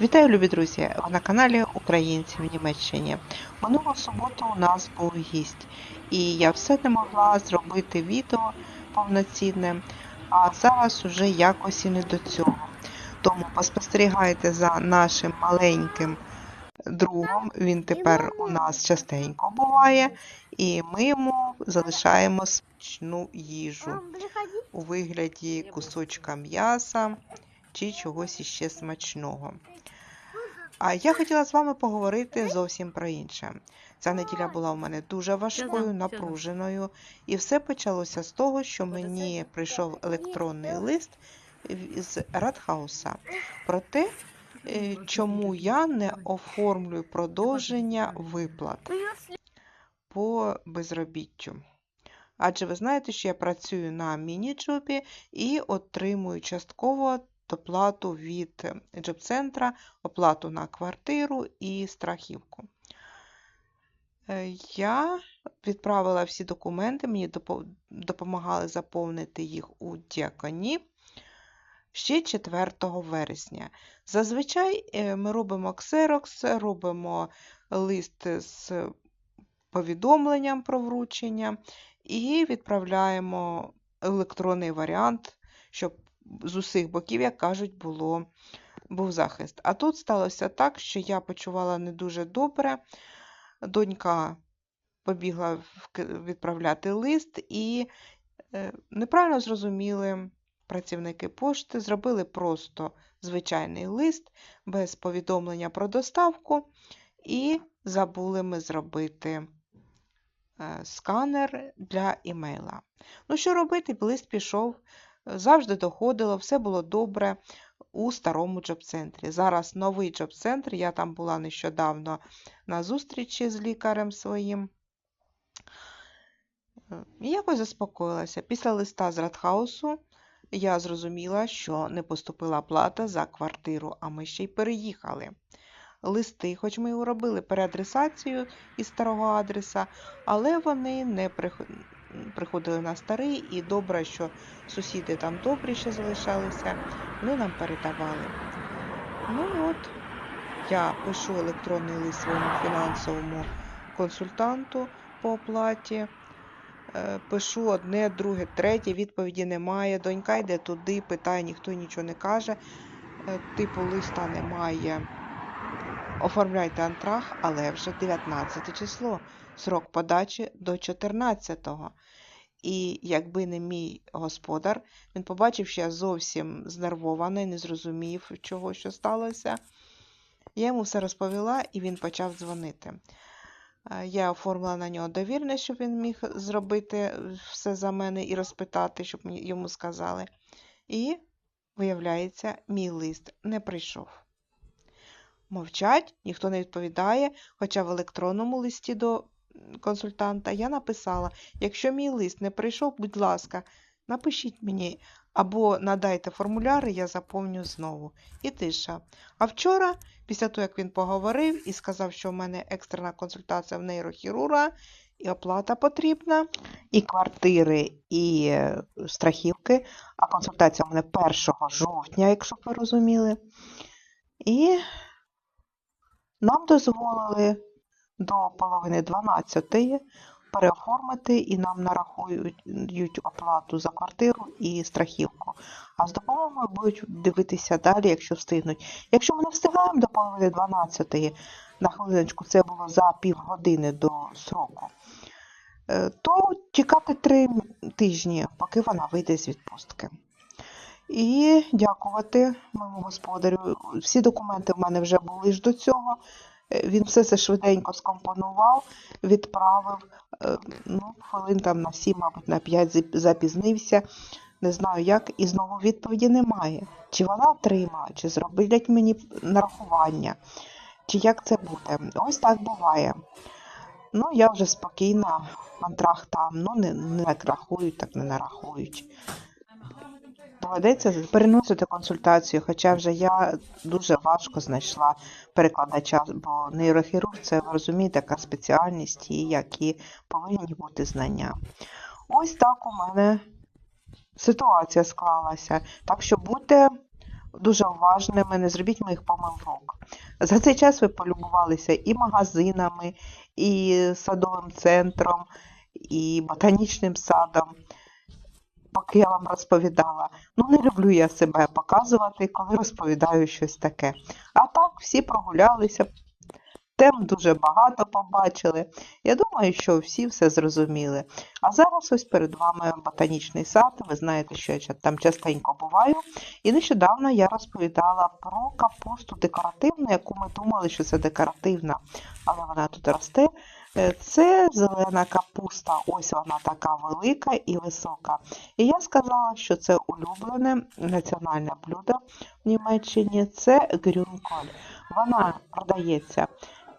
Вітаю, любі друзі! На каналі Українці в Німеччині. Минулу суботу у нас був гість, і я все не могла зробити відео повноцінне, а зараз уже якось і не до цього. Тому поспостерігайте за нашим маленьким другом. Він тепер у нас частенько буває, і ми йому залишаємо смачну їжу у вигляді кусочка м'яса чи чогось іще смачного. А я хотіла з вами поговорити зовсім про інше. Ця неділя була у мене дуже важкою, напруженою, і все почалося з того, що мені прийшов електронний лист з Радхауса про те, е, чому я не оформлюю продовження виплат по безробіттю. Адже ви знаєте, що я працюю на міні-джобі і отримую частково доплату від джоб-центра, оплату на квартиру і страхівку. Е, Я відправила всі документи, мені допомагали заповнити їх у Діаконі ще 4 вересня. Зазвичай е, ми робимо ксерокс, робимо лист з повідомленням про вручення і відправляємо електронний варіант, щоб з усіх боків, як кажуть, було, був захист. А тут сталося так, що я почувала не дуже добре. Донька побігла відправляти лист, і е, неправильно зрозуміли працівники пошти, зробили просто звичайний лист без повідомлення про доставку, і забули ми зробити е, сканер для імейла. Ну, що робити? Лист пішов, завжди доходило, все було добре у старому джоб-центрі. Зараз новий джоб-центр, я там була нещодавно на зустрічі з лікарем своїм. Е, І якось заспокоїлася. Після листа з Радхаусу я зрозуміла, що не поступила плата за квартиру, а ми ще й переїхали. Листи, хоч ми його робили переадресацію із старого адреса, але вони не прих- приходили на старий, і добре, що сусіди там добрі ще залишалися, вони нам передавали. Ну от я пишу електронний лист своєму фінансовому консультанту по оплаті. Е, Пишу одне, друге, третє, відповіді немає. Донька йде туди, питає, ніхто нічого не каже. Е, Типу листа немає. Оформляйте антрах, але вже 19 число. Срок подачі до 14-го. І якби не мій господар, він побачив, що я зовсім знервована і не зрозумів, чого що сталося. Я йому все розповіла, і він почав дзвонити. Е, Я оформила на нього довірність, щоб він міг зробити все за мене і розпитати, щоб йому сказали. І, виявляється, мій лист не прийшов. Мовчать, ніхто не відповідає, хоча в електронному листі до консультанта я написала: якщо мій лист не прийшов, будь ласка, напишіть мені або надайте формуляри, я заповню знову. І тиша. А вчора, після того, як він поговорив і сказав, що в мене екстрена консультація в нейрохірурга, і оплата потрібна, і квартири, і е, страхівки, а консультація у мене 1 жовтня, якщо ви розуміли. І нам дозволили до половини 12 переоформити і нам нарахують оплату за квартиру і страхівку. А з допомогою будуть дивитися далі, якщо встигнуть. Якщо ми не встигаємо до половини 12 на хвилиночку, це було за півгодини до сроку, е, то чекати три тижні, поки вона вийде з відпустки. І дякувати моєму господарю. Всі документи в мене вже були ж до цього. Е, Він все це швиденько скомпонував, відправив. е, Ну, хвилин там на 7, мабуть, на 5 зап- запізнився. Не знаю як, і знову відповіді немає. Чи вона отримала, чи зроблять мені нарахування, чи як це буде. Ось так буває. Ну, я вже спокійна, антрах там, ну не, не рахують, так не нарахують. Доведеться переносити консультацію, хоча вже я дуже важко знайшла перекладача, бо нейрохірург це, розумієте, така спеціальність, і які повинні бути знання. Ось так у мене ситуація склалася. Так що будьте дуже уважними, не зробіть моїх помилок. За цей час ви полюбувалися і магазинами, і садовим центром, і ботанічним садом, поки я вам розповідала. Ну, не люблю я себе показувати, коли розповідаю щось таке. А так, всі прогулялися, тем дуже багато побачили. Я думаю, що всі все зрозуміли. А зараз ось перед вами ботанічний сад. Ви знаєте, що я там частенько буваю. І нещодавно я розповідала про капусту декоративну, яку ми думали, що це декоративна, але вона тут росте. Е, Це зелена капуста, ось вона така велика і висока. І я сказала, що це улюблене національне блюдо в Німеччині це грюнколь. Вона продається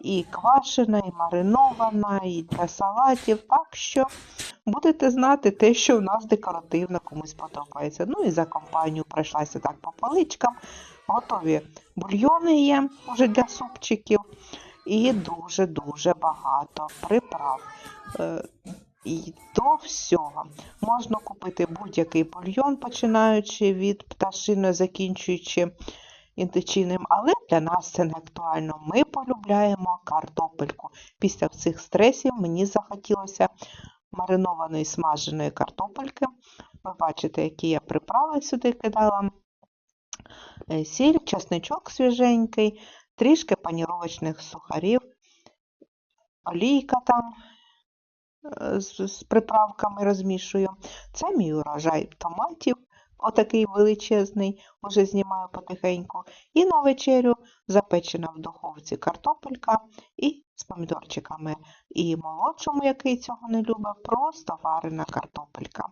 і квашена, і маринована, і для салатів. Так що будете знати те, що в нас декоративно комусь подобається. Ну і за компанію пройшлася так по поличкам. Готові бульйони є вже для супчиків. І дуже-дуже багато приправ. Е, І до всього можна купити будь-який бульйон, починаючи від пташини, закінчуючи індичиним, але для нас це не актуально. Ми полюбляємо картопельку. Після цих стресів мені захотілося маринованої смаженої картопельки. Ви бачите, які я приправи сюди кидала. Е, Сіль, чесничок свіженький, трішки паніровочних сухарів, олійка там з, з приправками розмішую. Це мій урожай томатів, отакий величезний, уже знімаю потихеньку. І на вечерю запечена в духовці картопелька і з помідорчиками. І молодшому, який цього не любить, просто варена картопелька.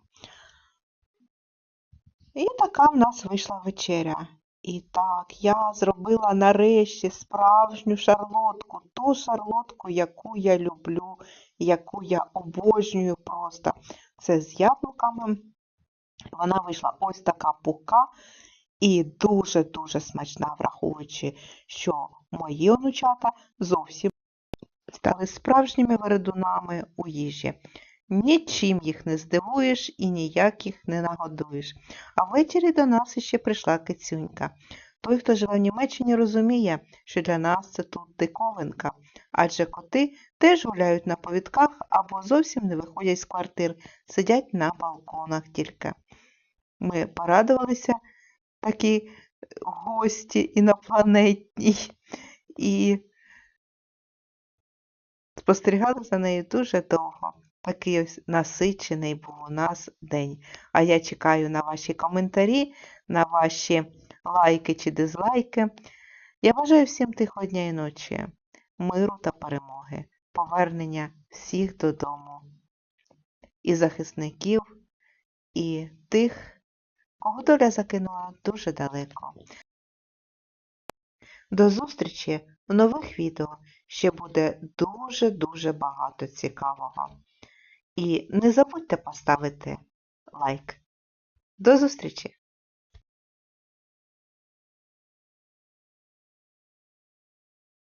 І така в нас вийшла вечеря. І так, я зробила нарешті справжню шарлотку, ту шарлотку, яку я люблю, яку я обожнюю просто. Це з яблуками. Вона вийшла ось така пука і дуже-дуже смачна, враховуючи, що мої онучата зовсім стали справжніми вередунами у їжі. Нічим їх не здивуєш і ніяк їх не нагодуєш. А ввечері до нас іще прийшла кицюнька. Той, хто живе в Німеччині, розуміє, що для нас це тут диковинка, адже коти теж гуляють на повідках або зовсім не виходять з квартир, сидять на балконах тільки. Ми порадувалися такі гості інопланетні і спостерігали за нею дуже довго. Такий ось насичений був у нас день. А я чекаю на ваші коментарі, на ваші лайки чи дизлайки. Я бажаю всім тихого дня і ночі, миру та перемоги, повернення всіх додому, і захисників, і тих, кого доля закинула дуже далеко. До зустрічі в нових відео. Ще буде дуже-дуже багато цікавого. І не забудьте поставити лайк. До зустрічі!